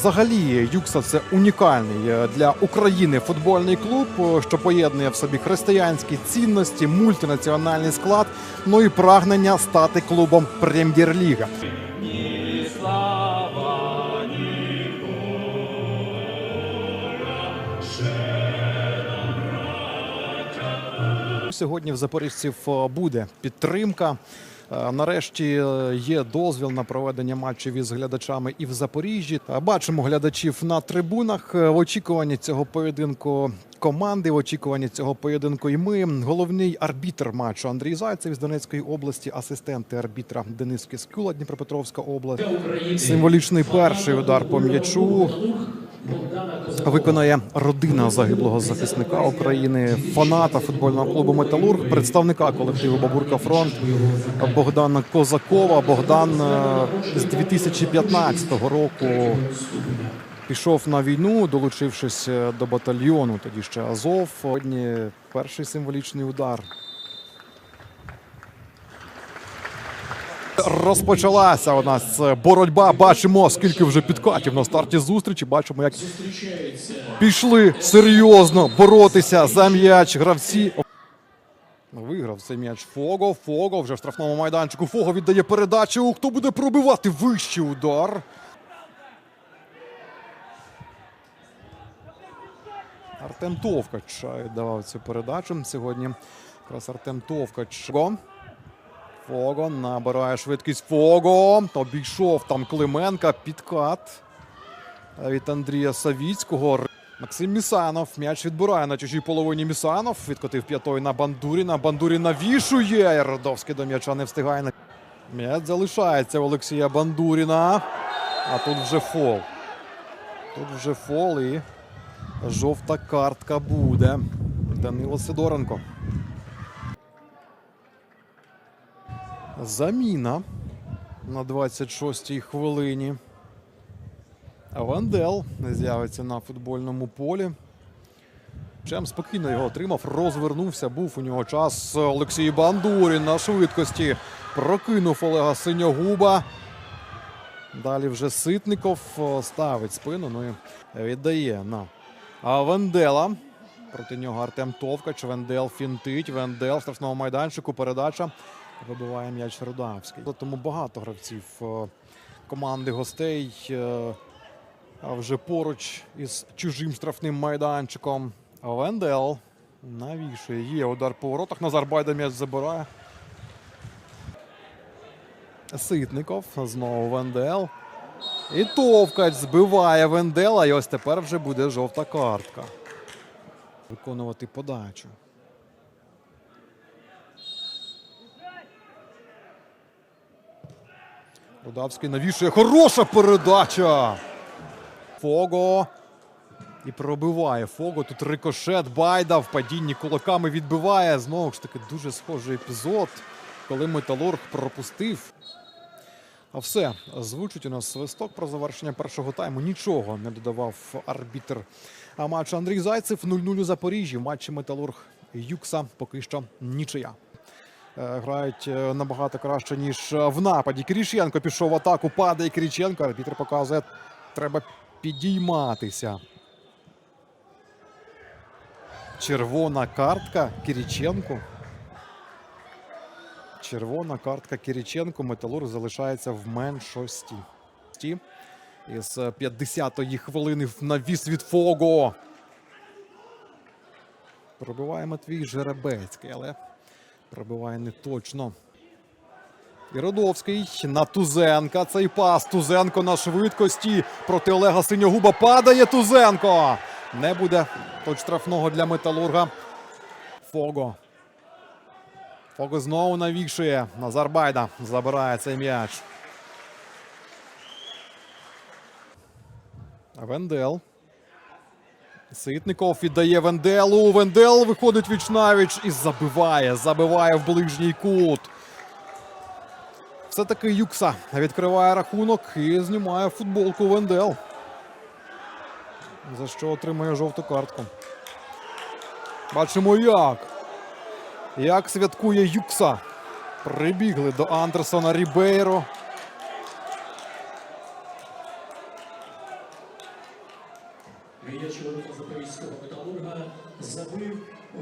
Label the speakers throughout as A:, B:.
A: Взагалі, Юкса це унікальний е, для України футбольний клуб, е, що поєднує в собі християнські цінності, мультинаціональний склад, ну і прагнення стати клубом Прем'єр-ліга. Сьогодні в запоріжців буде підтримка. Е, Нарешті е, є дозвіл на проведення матчів із глядачами і в Запоріжжі. Е, Бачимо глядачів на трибунах. Е, В очікуванні цього поєдинку команди, в очікуванні цього поєдинку і ми. Головний арбітр матчу Андрій Зайцев з Донецької області, асистенти арбітра Денис Кискюла, Дніпропетровська область. Символічний перший удар по м'ячу виконає родина загиблого захисника України, фаната футбольного клубу Металург, представника колективу Бабурка Фронт Богдана Козакова. Богдан е, з 2015 року пішов на війну, долучившись е, до батальйону. Тоді ще Азов. Сьогодні перший символічний удар. Розпочалася у нас е, боротьба. Бачимо, скільки вже підкатів на старті зустрічі. Бачимо, як пішли серйозно боротися за м'яч гравці. Виграв цей м'яч Фого. Фого вже в штрафному майданчику. Фого віддає передачу. Хто буде пробивати вищий удар? Артем Товкач е, давав цю передачу сьогодні. Якраз Артем Товкач. Фого. Набирає швидкість Фого. Обійшов там Клименка. Підкат від Андрія Савіцького. Максим Місанов. М'яч відбирає на чужій половині Місанов. Відкотив п'ятою на Бандуріна. Бандурін навішує. Родовський до м'яча не встигає. М'яч залишається у Олексія Бандуріна. А тут вже фол. Тут вже фол і жовта картка буде. Данило Сидоренко. Заміна на 26-й хвилині. Вандел з'явиться на футбольному полі. Чем спокійно його отримав, розвернувся. Був у нього час. Олексій Бандурін на швидкості прокинув Олега Синьогуба. Далі вже Ситников ставить спину. Ну і віддає на Вендела. Проти нього Артем Товкач. Вендел фінтить. Вендел в штрафному майданчику. Передача. Вибиває м'яч Рудавський. Тому багато гравців е, команди гостей. е, вже поруч із чужим штрафним майданчиком. Вендел навішує. Є удар по воротах. Назар Байда м'яч забирає. Ситников. Знову Вендел. І Товкач збиває Вендела. І ось тепер вже буде жовта картка. Виконувати подачу. Рудавський навішує. Хороша передача. Фого. І пробиває Фого. Тут рикошет. Байда в падінні кулаками відбиває. Знову ж таки, дуже схожий епізод, коли Металург пропустив. А все, звучить у нас свисток про завершення першого тайму. Нічого не додавав арбітр а матчу Андрій Зайцев 0-0 у Запоріжжі. В матчі Металург Юкса поки що нічия. Е, Грають е, набагато краще, ніж е, в нападі. Кириченко пішов в атаку, падає Кириченко. Арбітр показує, треба підійматися. Червона картка Кириченку. Червона картка Кириченку. Металург залишається в меншості. Ті. Із 50-ї хвилини навіс від Фого. Пробиває Матвій Жеребецький, але пробиває не точно. І Родовський на Тузенка. Цей пас. Тузенко на швидкості. Проти Олега Синьогуба падає Тузенко. Не буде тут штрафного для металурга. Фого. Фого знову навішує. Назар Байда забирає цей м'яч. Вендел. Ситников віддає Венделу. Вендел виходить віч навіч і забиває. Забиває в ближній кут. Все-таки Юкса відкриває рахунок і знімає футболку Вендел. За що отримує жовту картку. Бачимо як. Як святкує Юкса. Прибігли до Андерсона Рібейро.
B: М'яч ворота запорізького металурга забив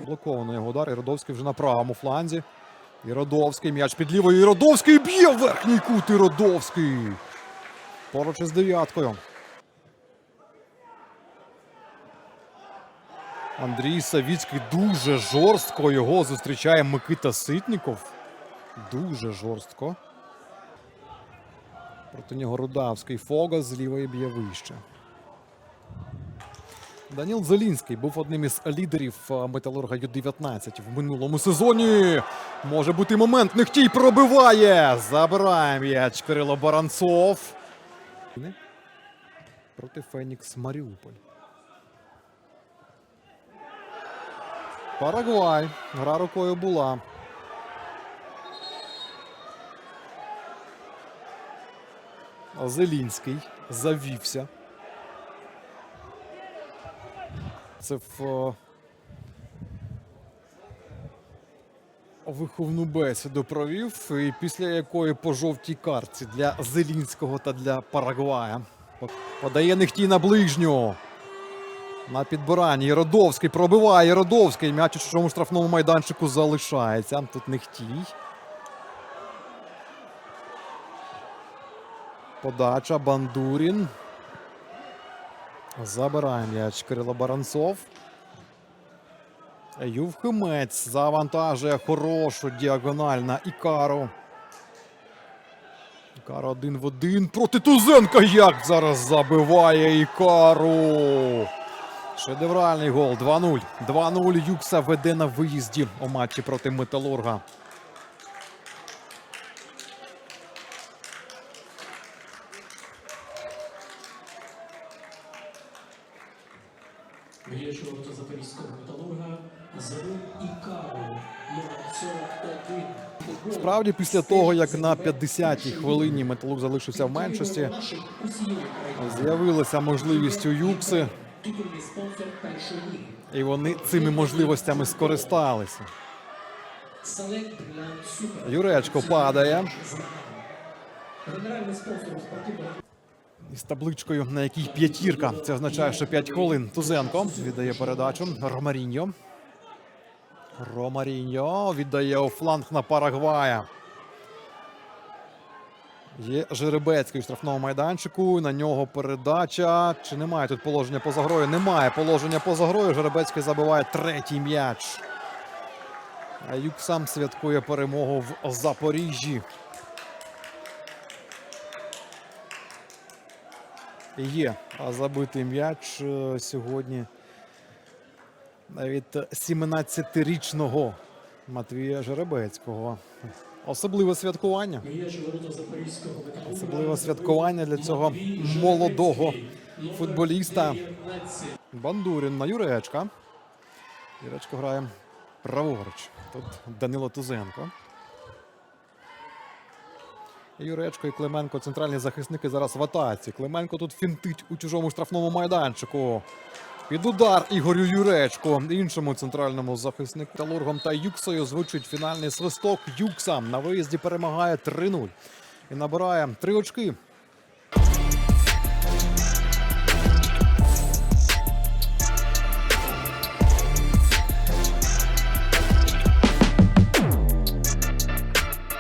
A: Блоковано його удар. Іродовський вже на правому фланзі. Іродовський м'яч під лівою. Іродовський б'є верхній кут. Іродовський. Поруч із дев'яткою. Андрій Савіцький дуже жорстко його зустрічає Микита Ситніков. Дуже жорстко. Проти нього Рудавський. Фога з лівої б'є вище. Даніл Зелінський був одним із лідерів е, металурга Ю-19 в минулому сезоні. Може бути момент. Нехтій пробиває. Забирає м'яч Кирило Баранцов. Проти Фенікс Маріуполь. Парагвай. Гра рукою була. Зелінський завівся. Це в е, виховну бесіду провів, і після якої по жовтій картці для Зелінського та для Парагвая. Подає Нехтій на ближню. На підбиранні. Єродовський пробиває Єродовський. М'яч у чужому штрафному майданчику залишається. Тут Нехтій. Подача Бандурін. Забирає м'яч Кирило Баранцов. Ювхимець завантажує хорошу діагональ на Ікару. Ікара один в один проти Тузенка. Як зараз забиває Ікару. Шедевральний гол 2-0. 2-0. Юкса веде на виїзді у матчі проти Металурга.
B: М'яч запорізького металурга забив Ікару номер 41.
A: Справді, після того, як на 50-й хвилині Металург залишився в меншості, з'явилася можливість у Юкси, і вони цими можливостями скористалися. Юречко падає.
B: Генеральний спонсор спортивного
A: Із табличкою, на якій п'ятірка. Це означає, що 5 хвилин. Тузенко віддає передачу. Ромаріньо. Ромаріньо віддає у фланг на Парагвая. Є Жеребецький у штрафному майданчику. На нього передача. Чи немає тут положення поза грою? Немає положення поза грою. Жеребецький забиває третій м'яч. А Юк сам святкує перемогу в Запоріжжі. Є забитий м'яч е, сьогодні від 17-річного Матвія Жеребецького. Особливе святкування. Особливе святкування для цього молодого футболіста.
B: 19.
A: Бандурін на Юречка. Юречко грає праворуч. Тут Данило Тузенко. Юречко і Клименко центральні захисники зараз в атаці. Клименко тут фінтить у чужому штрафному майданчику. Під удар Ігорю Юречко. Іншому центральному захиснику Талургом та Юксою звучить фінальний свисток. Юкса на виїзді перемагає 3-0 і набирає 3 очки.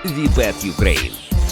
C: Вібет Юкрейн.